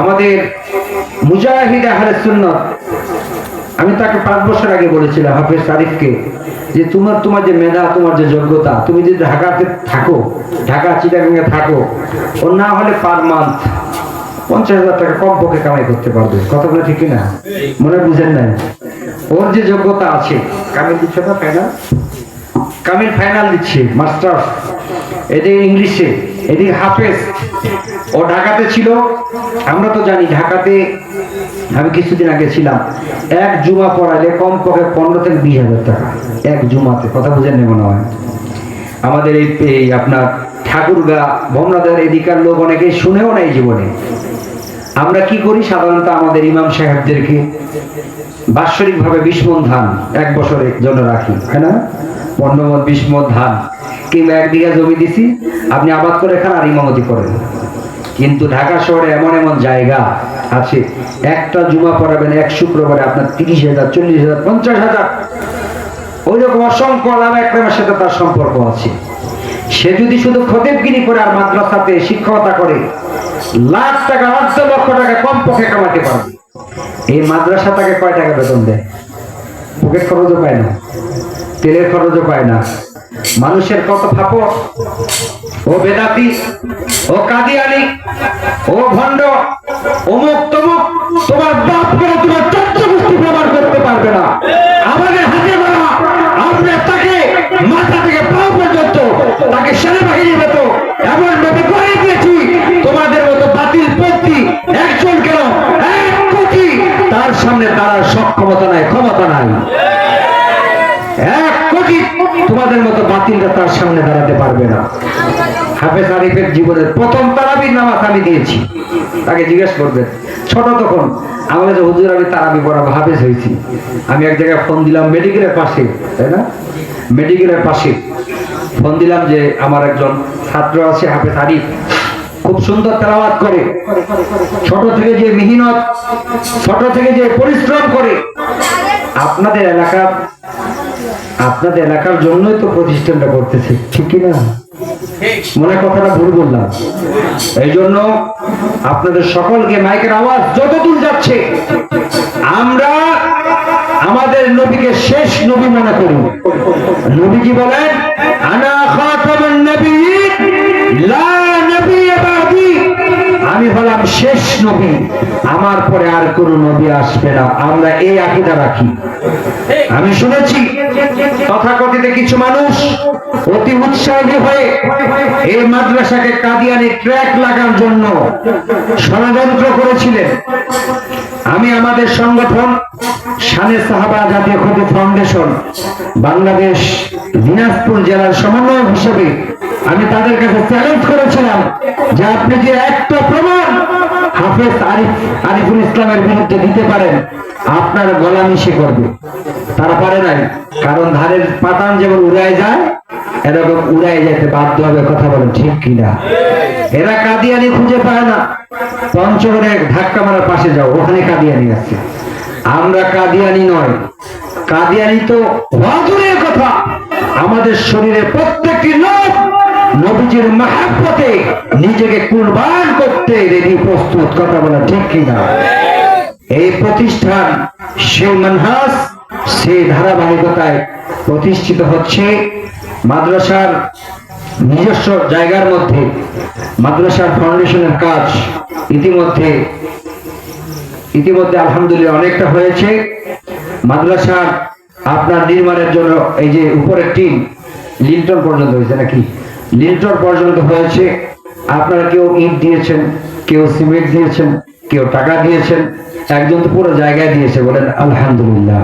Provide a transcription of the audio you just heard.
আমাদের মুজাহিদ আহলে সুন্নত, আমি তাকে পাঁচ বছর আগে বলেছিলাম, হাফেজ আরিফকে যে তোমার তোমার যে মেধা, তোমার যে যোগ্যতা, তুমি যদি ঢাকাতে থাকো, ঢাকা, চিটাগাঙ্গে থাকো ও না হলে পার মান্থ পঞ্চাশ হাজার টাকা কম পক্ষে কামাই করতে পারবে। কথাগুলো ঠিক না মনে বুঝেন নাই? ওর যে যোগ্যতা আছে, কামিল দিচ্ছ না ফাইনাল কামিল ফাইনাল দিচ্ছে মাস্টার এদের ইংলিশে। এদিকে হাফেজ, ও ঢাকাতে ছিল। আমরা তো জানি ঢাকাতে আমি কিছুদিন আগে ছিলাম। এক জুমা পড়ালে কম পক্ষে পনেরো থেকে বিশ হাজার টাকা। এক জুমাতে, কথা বুঝেন না হয়? আমাদের এই আপনার ঠাকুরগা ভমনাদের এদিকার লোক অনেকে শুনেও নাই জীবনে। আমরা কি করি? সাধারণত আমাদের ইমাম সাহেবদেরকে বাৎসরিক ভাবে বিস্মন ধান এক বছরের জন্য রাখি তাই না? পনেরো মত বিশ ধান। কিংবা এক বিঘা জমি দিছি, আপনি আবাদ করে খান আর ইমামতি করেন। কিন্তু ঢাকা শহরে এমন এমন জায়গা আছে, একটা জুমা পড়াবেন এক শুক্রবারে আপনার তিরিশ হাজার, চল্লিশ হাজার, পঞ্চাশ হাজার। ওই রকম অসংখ্য আলাম একরামের সাথে তার সম্পর্ক আছে। সে যদি শুধু খতেবগিরি করে আর মাদ্রাসাতে শিক্ষকতা করে, লাখ টাকা অর্ধ লক্ষ টাকা কম পক্ষে কামাতে পারবে। এই মাদ্রাসা তাকে কয় টাকা বেতন দেয়? পকেট খরচও পায় না। তেলের খরচও পায় না। মানুষের কত ফাপড় ও বেদাতি, ও কাদিয়ানি, ও ভণ্ড, অমুক তমুক, তোমার বাপ করে তোমার চত্র গোষ্ঠী প্রমাণ করতে পারবে না। আমাদের হাতে মারা, আমরা তাকে মাথা থেকে পাও পর্যন্ত তাকে সেনাবাহিনীর মতো এমন ভাবে করে দিয়েছি, তোমাদের মতো বাতিল পন্থী একজন কেন? এক কোটি। তার সামনে তার সক্ষমতা নাই, ক্ষমতা নাই। এক কোটি তোমাদের মতো বাতিলরা তার সামনে দাঁড়াতে পারবে না। হাফেজ আরিফের জীবনের প্রথম তারাবির নামাজ আমি দিয়েছি। তাকে জিজ্ঞেস করবেন, ছোট তখন আমাকে যে হুজুর আমি তারাবি পড়াবো হাফেজ হয়েছি। আমি এক জায়গায় ফোন দিলাম মেডিকেলের পাশে, তাই না? মেডিকেলের পাশে। ফোন দিলাম যে আমার একজন ছাত্র আছে, হাফেজ আরিফ। খুব সুন্দর তেলাওয়াত করে। ছোট থেকে যে মেহনত, ছোট থেকে যে পরিশ্রম করে, আপনাদের এলাকা আপনাদের এলাকার জন্যই তো প্রতিষ্ঠানটা করতেছে। ঠিক কি না মনে কথাটা ভুল বললাম। এই জন্য আপনাদের সকলকে মাইকের আওয়াজ যতদূর যাচ্ছে, আমরা আমাদের নবীকে শেষ নবী মনে করি। নবী কি বলেন, আনা খাতামুন নবিয়্যিন লা শেষ নবী। আমার পরে আর কোন নবী আসবে না। আমরা এই আকিদা রাখি। আমি শুনেছি, তথাকথিত কিছু মানুষ অতি উৎসাহী হয়ে এই মাদ্রাসাকে কাদিয়ানি ট্র্যাক লাগার জন্য ষড়যন্ত্র করেছিলেন। আমি আমাদের সংগঠন শানে সাহাবা জাতীয় ক্ষতি ফাউন্ডেশন, বাংলাদেশ দিনাজপুর জেলার সমন্বয়ক হিসেবে আমি তাদের কাছে চ্যালেঞ্জ করেছিলাম যে আপনি যে একটা প্রমাণ হাফেজ আরিফ, আরিফুল ইসলামের বিরুদ্ধে দিতে পারেন। আপনার গলা মিশে করবে। তারা পারে নাই, কারণ পাতান যেমন উড়ায় যায়, এরকম যেতে বাধ্য হবে, কথা বলেন ঠিক কিনা? এরা কাদিয়ানি খুঁজে পায় না। পঞ্চগড়ে ধাক্কা মারার পাশে যাও, ওখানে কাদিয়ানি আছে। আমরা কাদিয়ানি নয়। কাদিয়ানি তো হজুরের কথা। আমাদের শরীরে প্রত্যেকটি লোক নবীজির মাহাব্বতে নিজেকে কুরবান করতে রেডি প্রস্তুত, কথা বলা ঠিক কিনা? এই প্রতিষ্ঠান মানহাস, সেই ধারাবাহিকতায় প্রতিষ্ঠিত হচ্ছে মাদ্রাসার নিজস্ব জায়গার মধ্যে। মাদ্রাসার ফাউন্ডেশনের কাজ ইতিমধ্যে ইতিমধ্যে আলহামদুলিল্লাহ অনেকটা হয়েছে। মাদ্রাসার আপনার নির্মাণের জন্য এই যে উপরের টিন, লিন্টন পর্যন্ত হয়েছে নাকি? লিন্টন পর্যন্ত হয়েছে। আপনারা কেউ ইট দিয়েছেন, কেউ সিমেন্ট দিয়েছেন, কেউ টাকা দিয়েছেন, একজন তো পুরো জায়গায় দিয়েছে বলেন, আলহামদুলিল্লাহ।